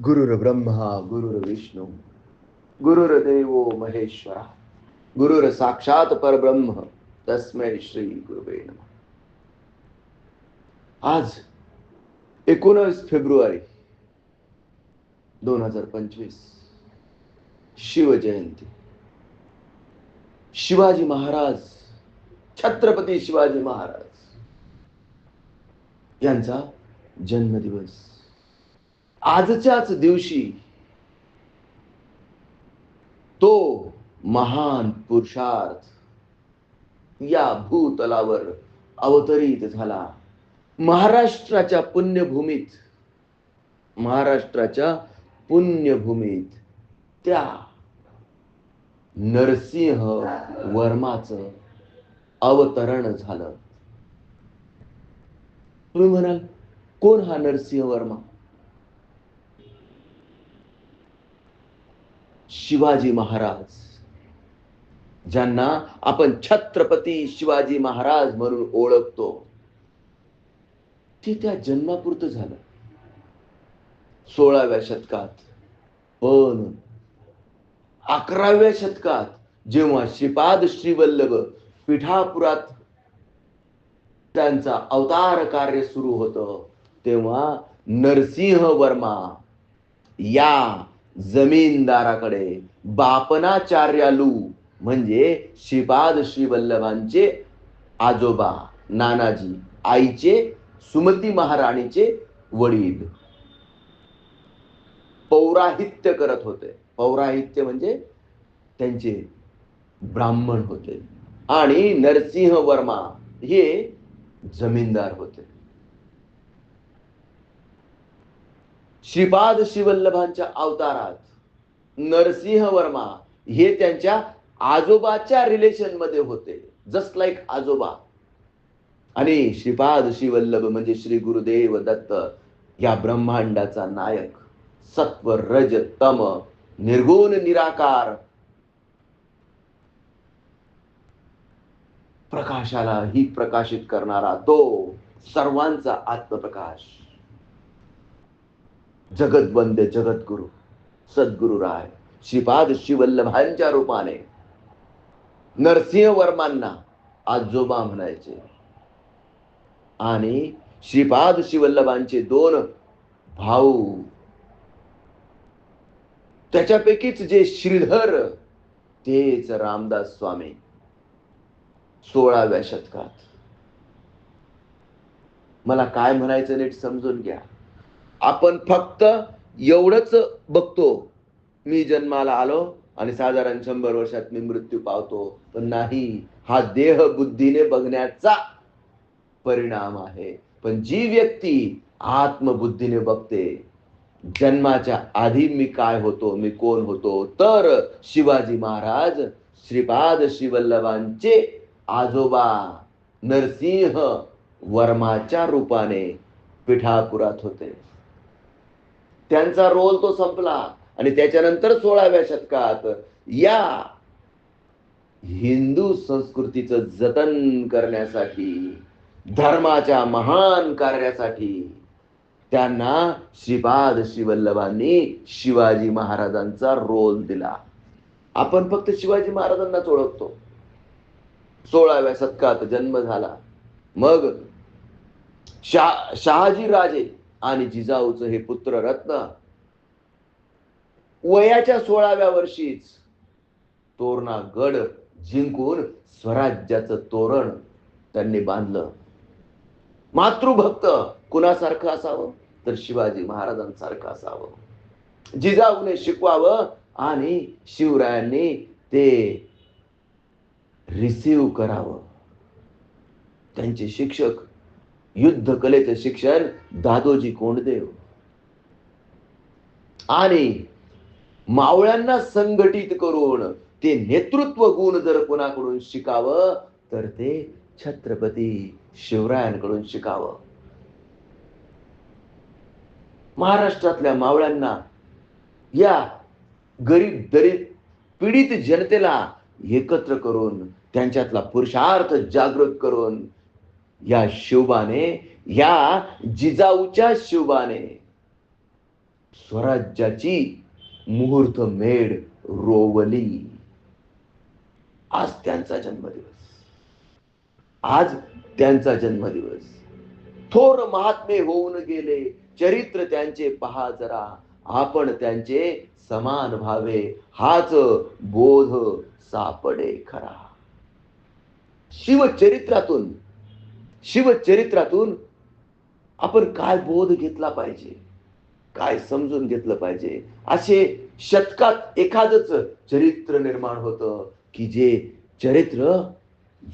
गुरुर ब्रह्मा गुरुर विष्णू गुरुर्देव महेश्वरा गुरुर साक्षात परब्रह्म तस्मै श्री गुरुवे नमः. आज एकोणीस फेब्रुवारी दोन हजार पंचवीस शिवजयंती. शिवाजी महाराज छत्रपती शिवाजी महाराज यांचा जन्मदिवस. आजच्याच दिवशी तो महान पुरुषार्थ या भूतलावर अवतरित झाला. महाराष्ट्राच्या पुण्यभूमीत महाराष्ट्राच्या पुण्यभूमीत त्या नरसिंह वर्माचं अवतरण झालं. तुम्ही म्हणाल कोण हा नरसिंह वर्मा? शिवाजी महाराज. ज्यांना आपण छत्रपती शिवाजी महाराज म्हणून ओळखतो. ते त्या जन्मापुरतं झालं. सोळाव्या शतकात. पण अकराव्या शतकात जेव्हा श्रीपाद श्रीवल्लभ पिठापुरात त्यांचा अवतार कार्य सुरू होतं तेव्हा नरसिंह वर्मा या जमीनदाराकडे बापनाचार्यालू म्हणजे श्रीपाद श्रीवल्लभांचे आजोबा नानाजी आईचे सुमती महाराणीचे वडील. पौराहित्य करत होते. पौराहित्य म्हणजे त्यांचे ब्राह्मण होते. आणि नरसिंह वर्मा हे जमीनदार होते. श्रीपाद शिवल्लभांच्या अवतारात नरसिंह वर्मा हे त्यांच्या आजोबाच्या रिलेशनमध्ये होते. जस्ट लाईक आजोबा. आणि श्रीपाद शिवल्लभ म्हणजे श्री गुरुदेव दत्त या ब्रह्मांडाचा नायक सत्व रज तम निर्गुण निराकार प्रकाशाला ही प्रकाशित करणारा तो सर्वांचा आत्मप्रकाश. जगद्वंद जगद्गुरु सद्गुरु राय श्रीपाद शिवल्लभांच्या रूपाने. नरसिंह वर्मांना आजोबा म्हणायचे. आणि श्रीपाद शिवल्लभांचे दोन भाऊ. त्याच्यापैकीच जे श्रीधर तेच रामदास स्वामी. सोळाव्या शतकात. मला काय म्हणायचं नीट समजून घ्या. आपण फक्त एवढंच बघतो. मी जन्माला आलो आणि साधारण शंभर वर्षात मी मृत्यू पावतो. पण नाही हा देह बुद्धीने बघण्याचा परिणाम आहे. पण जी व्यक्ती आत्मबुद्धीने बघते जन्माच्या आधी मी काय होतो मी कोण होतो तर शिवाजी महाराज श्रीपाद शिवल्लभांचे आजोबा नरसिंह वर्माच्या रूपाने पिठापुरात होते. त्यांचा रोल तो संपला. आणि त्याच्यानंतर सोळाव्या शतकात या हिंदू संस्कृतीचं जतन करण्यासाठी धर्माच्या महान कार्यासाठी त्यांना श्रीपाद शिवल्लभांनी शिवाजी महाराजांचा रोल दिला. आपण फक्त शिवाजी महाराजांनाच ओळखतो. सोळाव्या शतकात जन्म झाला. मग शा शहाजी राजे आणि जिजाऊचं हे पुत्र रत्न. वयाच्या सोळाव्या वर्षीच तोरणा गड जिंकून स्वराज्याचं तोरण त्यांनी बांधलं. मातृभक्त कुणासारखं असावं? तर शिवाजी महाराजांसारखं असावं. जिजाऊने शिकवावं आणि शिवरायांनी ते रिसीव करावं. त्यांचे शिक्षक युद्ध कलेचं शिक्षण दादोजी कोंडदेव. आणि मावळ्यांना संघटित करून ते नेतृत्व गुण जर कोणाकडून शिकावं तर ते छत्रपती शिवरायांकडून शिकावं. महाराष्ट्रातल्या मावळ्यांना या गरीब दरीत पीडित जनतेला एकत्र करून त्यांच्यातला पुरुषार्थ जागृत करून या शिवबाने या जिजाऊच्या शिवबाने स्वराज्याची मुहूर्त मेढ रोवली. आज त्यांचा जन्मदिवस. आज त्यांचा जन्मदिवस. थोर महात्मे होऊन गेले. चरित्र त्यांचे पहा जरा. आपण त्यांचे समान भावे हाच बोध सापडे खरा. शिवचरित्रातून शिवचरित्रातून आपण काय बोध घेतला पाहिजे? काय समजून घेतलं पाहिजे? असे शतकात एखादच चरित्र निर्माण होतं की जे चरित्र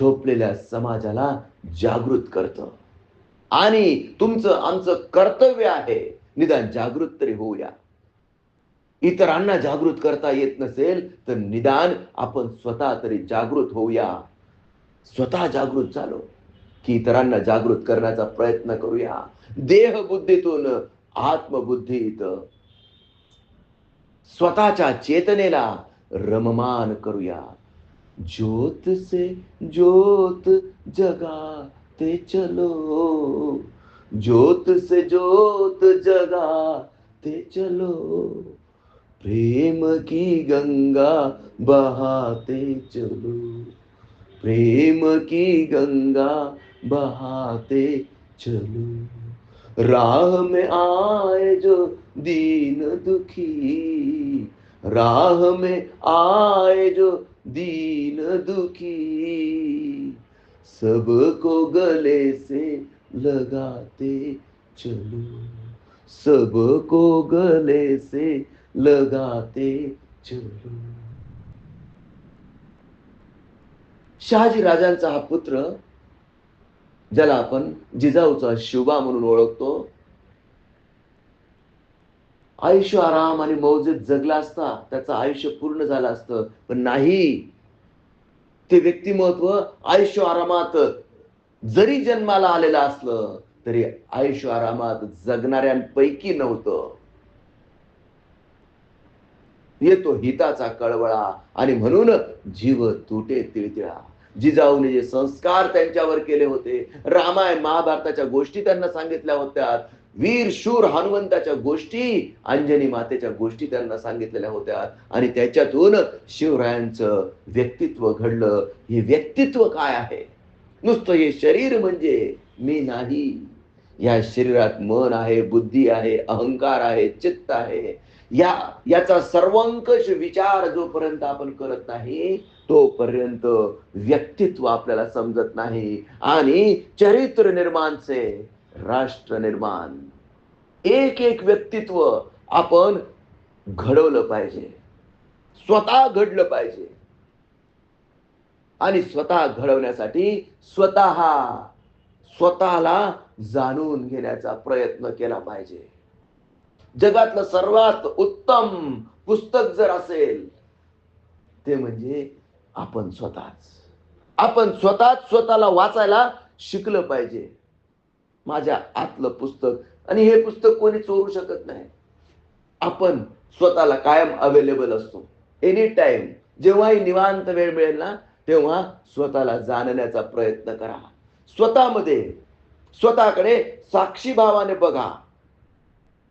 झोपलेल्या समाजाला जागृत करतं. आणि तुमचं आमचं कर्तव्य आहे निदान जागृत तरी होऊया. इतरांना जागृत करता येत नसेल तर निदान आपण स्वतः तरी जागृत होऊया. स्वतः जागृत झालो. की इतरांना जागृत करण्याचा प्रयत्न करूया. देह बुद्धीतून आत्मबुद्धीत स्वतःच्या चेतनेला रममान करूया. ज्योत से ज्योत जगाते चलो. ज्योत से ज्योत जगाते चलो. प्रेम की गंगा बहाते चलो. प्रेम की गंगा बहाते चलो। राह में आए जो दीन दुखी। राह में आए जो दीन दुखी। सबको गले से लगाते चलो। सबको गले से लगाते चलो। शहाजी राजांचा हा पुत्र ज्याला आपण जिजाऊचा शिवबा म्हणून ओळखतो. आयुष्य आराम आणि मौजेत जगला असता त्याचं आयुष्य पूर्ण झालं असतं. पण नाही. ते व्यक्तिमत्व आयुष्य आरामात जरी जन्माला आलेलं असलं तरी आयुष्य आरामात जगणाऱ्यांपैकी नव्हतं. येतो हिताचा कळवळा आणि म्हणून जीव तुटे तिळतिळा. जिजाऊने जे संस्कार त्यांच्यावर केले होते रामायण महाभारताच्या गोष्टी त्यांना सांगितल्या होत्या वीर शूर हनुमंताच्या गोष्टी अंजनी मातेच्या गोष्टी त्यांना सांगितलेल्या होत्या आणि त्याच्यातून शिवरायांचं व्यक्तित्व घडलं. हे व्यक्तित्व काय आहे? नुसतं हे शरीर म्हणजे मी नाही. या शरीरात मन आहे बुद्धी आहे अहंकार आहे चित्त आहे. या याचा सर्वंकष विचार जोपर्यंत आपण करत नाही तोपर्यंत व्यक्तित्व आपल्याला समजत नाही. आणि चरित्र निर्माणचे राष्ट्र निर्माण एक एक व्यक्तित्व आपण घडवलं पाहिजे. स्वतः घडलं पाहिजे. आणि स्वतः घडवण्यासाठी स्वतः स्वतःला जाणून घेण्याचा प्रयत्न केला पाहिजे. जगातलं सर्वात उत्तम पुस्तक जर असेल ते म्हणजे आपण स्वतःच. आपण स्वतःच स्वतःला वाचायला शिकलं पाहिजे. माझ्या आतलं पुस्तक आणि हे पुस्तक कोणी चोरू शकत नाही. आपण स्वतःला कायम अवेलेबल असतो. एनी टाइम जेव्हाही निवांत वेळ मिळेल ना तेव्हा स्वतःला जाणण्याचा प्रयत्न करा. स्वतःमध्ये स्वतःकडे साक्षीभावाने बघा.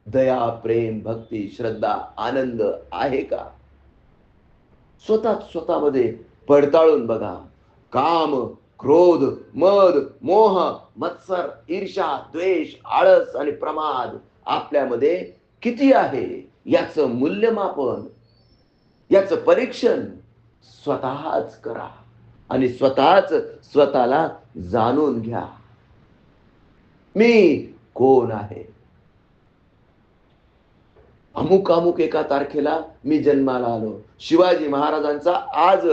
दया प्रेम भक्ती श्रद्धा आनंद आहे का? स्वतः स्वतःमध्ये पडताळून बघा. काम क्रोध मद मोह मत्सर ईर्षा द्वेष आळस आणि प्रमाद आपल्यामध्ये किती आहे? याचं मूल्यमापन याचं परीक्षण स्वतःच करा आणि स्वतःच स्वतःला जाणून घ्या. मी कोण आहे? अमुक अमुक एका तारखेला मी जन्माला आलो. शिवाजी महाराजांचा आज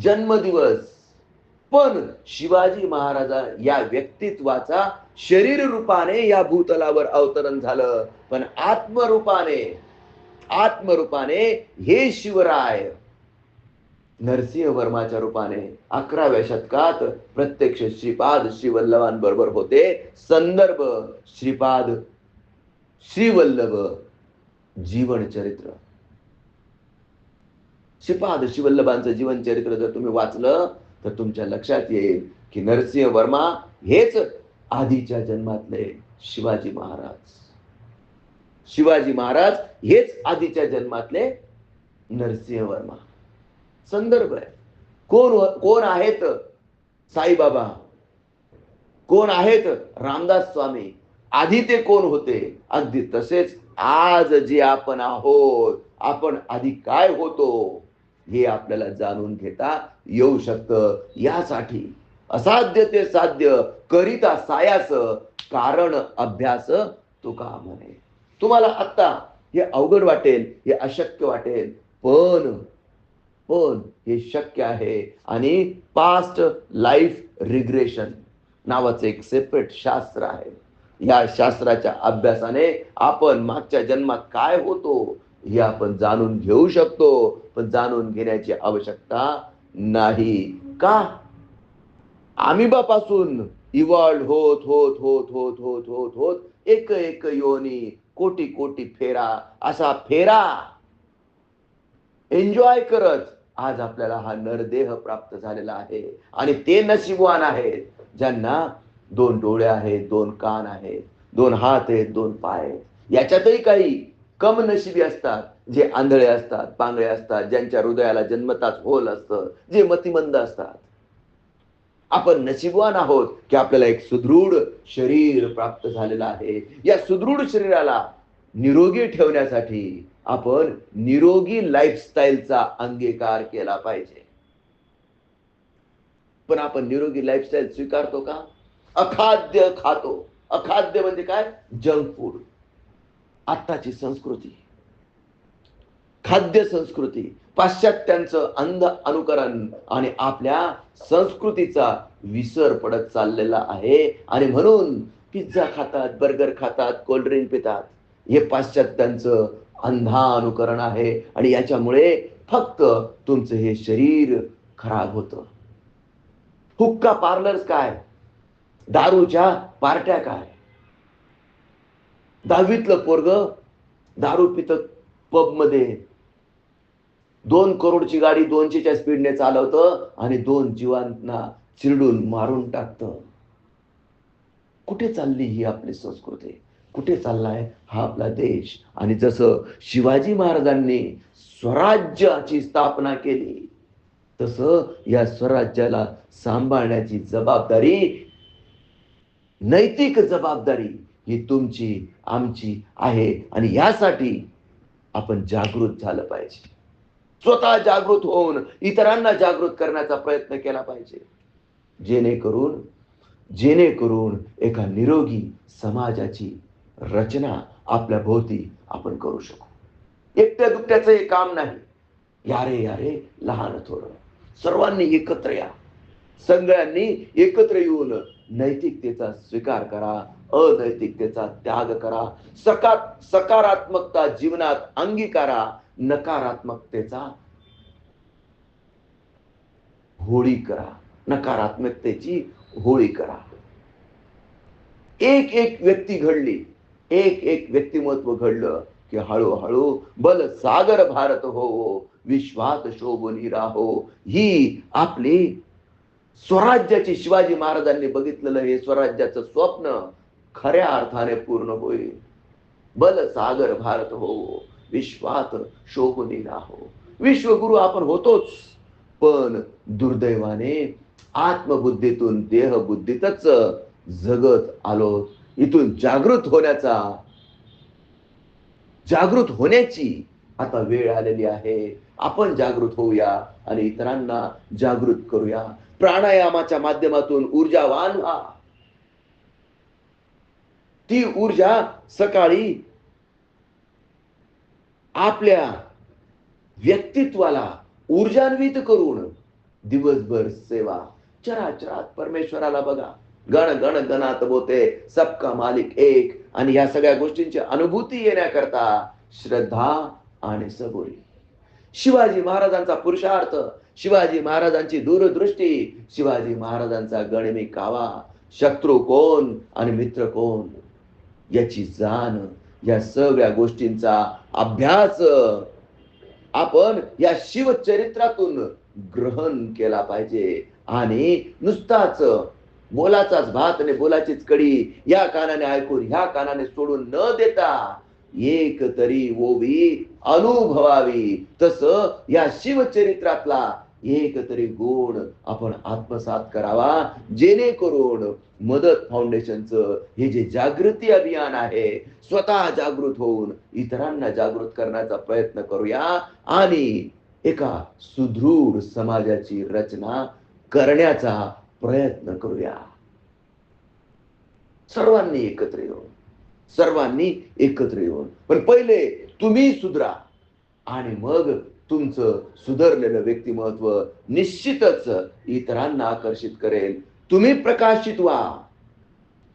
जन्मदिवस. पण शिवाजी महाराजा या व्यक्तित्वाचा शरीर रूपाने या भूतलावर अवतरण झालं. पण आत्मरूपाने आत्मरूपाने हे शिवराय नरसिंह वर्माच्या रूपाने अकराव्या शतकात प्रत्यक्ष श्रीपाद श्रीवल्लभांबरोबर होते. संदर्भ श्रीपाद श्रीवल्लभ. जीवन चरित्र. श्रीपाद शिवल्लभांचं जीवन चरित्र जर तुम्ही वाचलं तर तुमच्या लक्षात येईल की नरसिंह वर्मा हेच आधीच्या जन्मातले शिवाजी महाराज. शिवाजी महाराज हेच आधीच्या जन्मातले नरसिंह वर्मा. संदर्भ आहे. कोण हो, कोण आहेत साईबाबा? कोण आहेत रामदास स्वामी? आधी ते कोण होते? अगदी तसेच आज जे आपण आहोत आपण आधी काय होतो हे आपल्याला जाणून घेता येऊ शकतं. यासाठी असाध्य ते साध्य करिता सायास कारण अभ्यास तुका म्हणे? तुम्हाला आत्ता हे अवघड वाटेल हे अशक्य वाटेल पण पण हे शक्य आहे. आणि पास्ट लाईफ रिग्रेशन नावाचं एक सेपरेट शास्त्र आहे. या शास्त्राच्या अभ्यासाने आपण मागच्या जन्मात काय होतो हे आपण जाणून घेऊ शकतो पण जाणून घेण्याची आवश्यकता नाही. का? आमिबापासून इव्हॉल्ड होत होत होत होत होत होत होत एक एक योनी कोटी कोटी फेरा असा फेरा एन्जॉय करत आज आपल्याला हा नरदेह प्राप्त झालेला आहे. आणि ते नशिबवान आहेत. ज्यांना दोन डोळे आहेत दोन कान आहेत दोन हात आहेत दोन पाय आहेत. याच्यातही काही कम नशिबी असतात जे आंधळे असतात पांगळे असतात ज्यांच्या हृदयाला जन्मताच होल असतं जे मतिमंद असतात. आपण नशीबवान आहोत की आपल्याला एक सुदृढ शरीर प्राप्त झालेलं आहे. या सुदृढ शरीराला निरोगी ठेवण्यासाठी आपण निरोगी लाईफस्टाईलचा अंगीकार केला पाहिजे. पण आपण निरोगी लाईफस्टाईल स्वीकारतो का? अखाद्य खातो. अखाद्य म्हणजे काय? Junk food. आत्ताची संस्कृती. खाद्य संस्कृती. पाश्चात्यांचं अंध अनुकरण आणि आपल्या संस्कृतीचा विसर पडत चाललेला आहे. आणि म्हणून पिझ्झा खातात बर्गर खातात कोल्ड्रिंक पितात. हे पाश्चात्यांचं अंधा अनुकरण आहे. आणि याच्यामुळे फक्त तुमचं हे शरीर खराब होतं. हुक्का पार्लर्स काय? दारूच्या पार्ट्या काय? दहावीतलं पोरग दारू पित पबमध्ये दोन करोडची गाडी दोनशेच्या स्पीडने चालवतं आणि दोन जीवांना चिरडून मारून टाकतं. कुठे चालली ही आपली संस्कृती? कुठे चाललाय हा आपला देश? आणि जसं शिवाजी महाराजांनी स्वराज्याची स्थापना केली तसं या स्वराज्याला सांभाळण्याची जबाबदारी नैतिक जबाबदारी ही तुमची आमची आहे आणि यासाठी आपण जागृत झालं पाहिजे. स्वतः जागृत होऊन इतरांना जागृत करण्याचा प्रयत्न केला पाहिजे. जेणेकरून जेणेकरून एका निरोगी समाजाची रचना आपल्या भोवती आपण करू शकू. एकट्या दुकट्याचं हे काम नाही. यारे यारे लहान थोडं सर्वांनी एकत्र या. सगळ्यांनी एकत्र येऊन नैतिकतेचा स्वीकार करा अनैतिकतेचा त्याग करा सका सकारात्मकता जीवनात अंगीकारा नकारात्मकतेचा होळी करा नकारात्मकतेची होळी करा. एक एक व्यक्ती घडली एक एक व्यक्तिमत्व घडलं की हळूहळू बल सागर भारत हो विश्वात शोभनी राहो ही आपली स्वराज्याची शिवाजी महाराजांनी बघितलेलं हे स्वराज्याचं स्वप्न खऱ्या अर्थाने पूर्ण होईल. बल सागर भारत हो विश्वात शोभनी राहो. विश्वगुरु आपण होतोच पण दुर्दैवाने आत्मबुद्धीतून देहबुद्धीतच जगत आलो. इथून जागृत होण्याचा जागृत होण्याची आता वेळ आलेली आहे. आपण जागृत होऊया आणि इतरांना जागृत करूया. प्राणायामाच्या माध्यमातून ऊर्जावान व्हा ती ऊर्जा सकाळी आपल्या व्यक्तित्वाला ऊर्जान्वित करून दिवसभर सेवा. चराचरात परमेश्वराला बघा. गण गण गणात बोते सबका मालिक एक. आणि या सगळ्या गोष्टींची अनुभूती येण्याकरता श्रद्धा आणि सबुरी. शिवाजी महाराजांचा पुरुषार्थ शिवाजी महाराजांची दूरदृष्टी शिवाजी महाराजांचा गणमी कावा शत्रू कोण आणि मित्र कोण? याची जाण या सगळ्या गोष्टींचा अभ्यास आपण या शिवचरित्रातून ग्रहण केला पाहिजे. आणि नुसताच बोलाचाच भात आणि बोलाचीच कडी या कानाने ऐकून ह्या कानाने सोडून न देता एक तरी ओवी अनुभवावी. तस या शिवचरित्रातला एक तरी गुण आपण आत्मसात करावा. जेणेकरून मदत फाउंडेशनचं हे जे जागृती अभियान आहे स्वतः जागृत होऊन इतरांना जागृत करण्याचा प्रयत्न करूया आणि एका सुदृढ समाजाची रचना करण्याचा प्रयत्न करूया. सर्वांनी एकत्र येऊन सर्वांनी एकत्र येऊन. पण पहिले तुम्ही सुधरा आणि मग तुमचं सुधारलेलं व्यक्तिमत्व निश्चितच इतरांना आकर्षित करेल. तुम्ही प्रकाशित व्हा.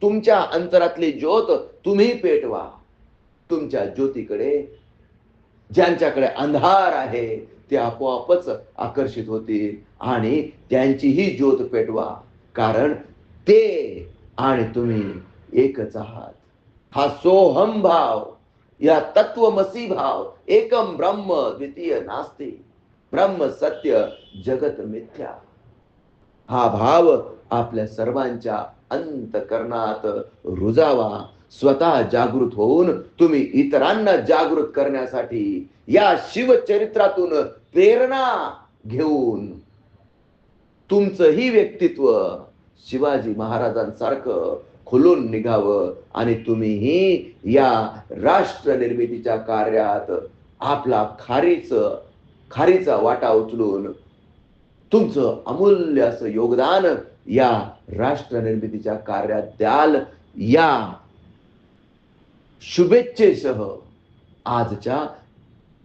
तुमच्या अंतरातली ज्योत तुम्ही पेटवा. तुमच्या ज्योतीकडे ज्यांच्याकडे अंधार आहे ते आपोआपच आकर्षित होतील आणि त्यांचीही ज्योत पेटवा. कारण ते आणि तुम्ही एकच आहात. हा सोहम भाव. या तत्वमसी भाव एकम ब्रह्म द्वितीय नास्ती. ब्रह्म सत्य जगत मिथ्या. हा भाव आपल्या सर्वांच्या अंतकरणात रुजावा स्वतः जागृत होऊन तुम्ही इतरांना जागृत करण्यासाठी या शिवचरित्रातून प्रेरणा घेऊन तुमचंही व्यक्तित्व शिवाजी महाराजांसारखं खुलून निघावं आणि तुम्हीही या राष्ट्र निर्मितीच्या कार्यात आपला खारीच खारीचा वाटा उचलून तुमचं अमूल्य असं योगदान या राष्ट्र निर्मितीच्या कार्यात द्याल. या शुभेच्छेसह आजच्या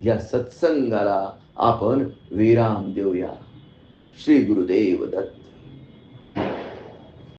या सत्संगाला आपण विराम देऊया. श्री गुरुदेव दत्त.